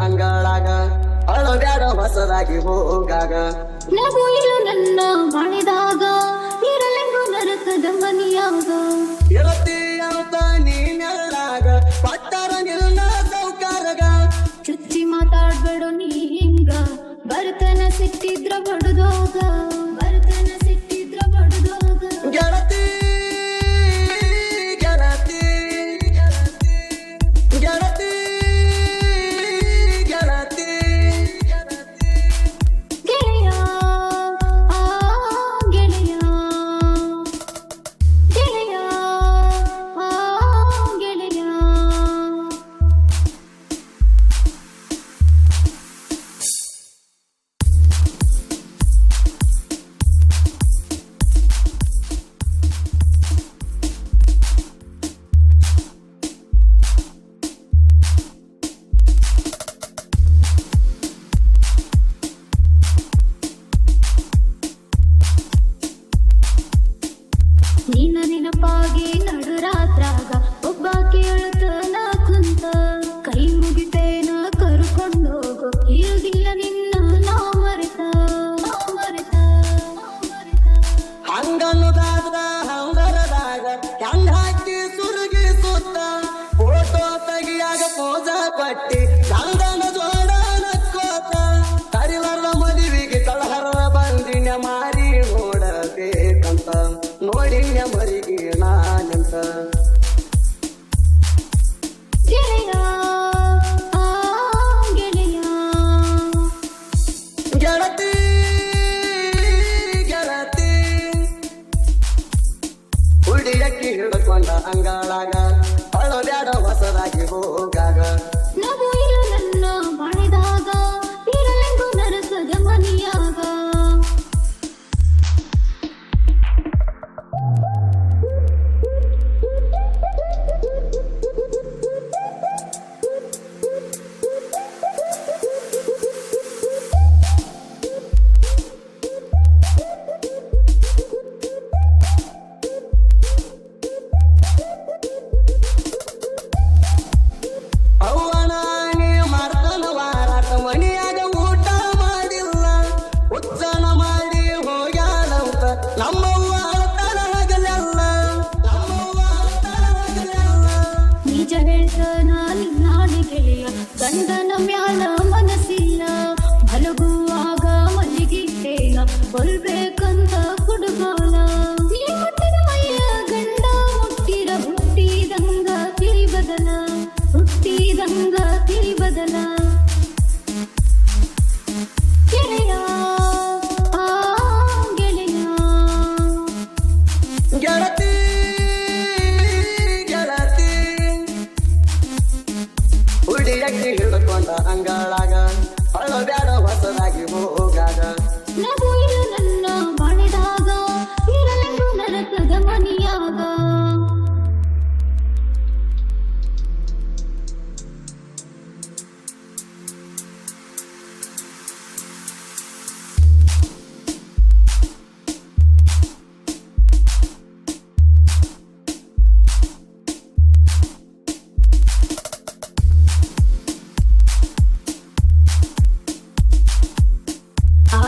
ಅಂಗಳಾಗ. ಅಳಬ್ಯಾಡ ಹೊಸದಾಗಿ ಹೋಗಾಗ. ನಗು ಇರು ನನ್ನ ಮಾಡಿದಾಗ ಇರಲೆಂಗು ನರಕದ ಮನಿಯಾಗ. ಇರತಿ ಅಂತ ನೀನೆಲ್ಲಾಗ ಪಟ್ಟರ ನಿಲ್ಲ ಸೌಕಾರಗ. ಚುಚ್ಚಿ ಮಾತಾಡ್ಬೇಡು ನೀ ಹಿಂಗ ಬರ್ತನ ಸಿಕ್ಕಿದ್ರ ಬಡದೋಗ. ನಿನ್ನ ನೆನಪಾಗಿ ನಡುರಾತ್ರಾಗ ಒಬ್ಬ ನಾ ಕುಂತ ಕೈ ಮುಗಿತೇನ ಕರ್ಕೊಂಡೋಗು. ಇರುದಿಲ್ಲ ನಿನ್ನ ನಾ ಮರೆತ ಮರೆತ ಹಂಗನ್ನುದಾದ ಹಂಗರದಾಗ ಹೆಂಗ್ ಹಾಕಿ ಸುರುಗಿ ಸುತ್ತ, ಫೋಟೋ ತೆಗಿಯಾಗ ಪೋಜ ಕೊಟ್ಟಿ ನೋಡಿನ ಮರಿಗೆ ನಾನಂತ. ಗೆಳೆಯ ಗೆಳೆಯ. ಗೆಳತಿ ಗೆಳತಿ. ಹುಡಿಯಕ್ಕಿ ಹಿಡ್ಕೊಂಡ ಅಂಗಳಾಗ ಅಳಬ್ಯಾಡ ಹೊಸದಾಗಿ ಹೋಗಾಗ ಗಂಡನ ಮ್ಯಾಲ ಮಲಗುವಾಗ ಮಲಗಿದ್ದೇನ ಬರ್ಬೇಕಂತ ಕುಡುಗೋಲ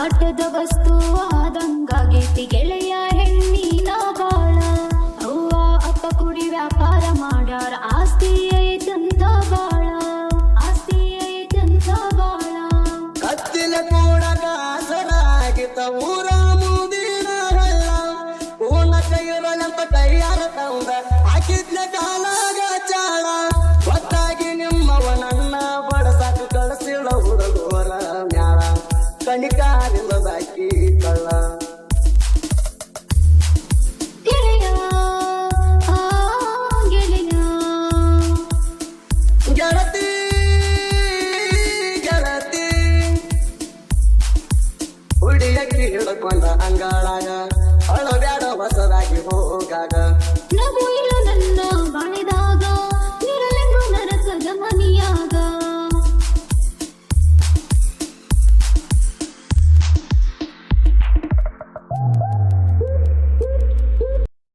ಆಟದ ವಸ್ತು ಆದಂಗಾಗೈತಿ ಗೆಳೆಯ ಹೆಣ್ಣಿನ ಬಾಳ. ಅವ್ವ, ಅಪ್ಪ ಕುಡಿ ವ್ಯಾಪಾರ ಮಾಡ್ಯಾರ ಆಸ್ತಿ ಐತಂತ ಬಾಳ. ಆಸ್ತಿ ಐತಂತ ಬಾಳ. ಕತ್ತಿನ ಕೂಡ ಕಾಸರಾಗಿತ ಊರ ಮುದಿನ ಹಳ್ಳ ಪೂರ್ಣ ಕೈರಲಂತ ಕೈಯಾರ ತಂದ ಕಣಿಕಾರಿಲ್ಲದಾಕಿ ಕಳ್ಳ ಗೆಳತಿ ಗೆಳತಿ ಹುಡಿಯಕ್ಕಿ ಹಿಡ್ಕೊಂಡ ಅಂಗಳಾಗ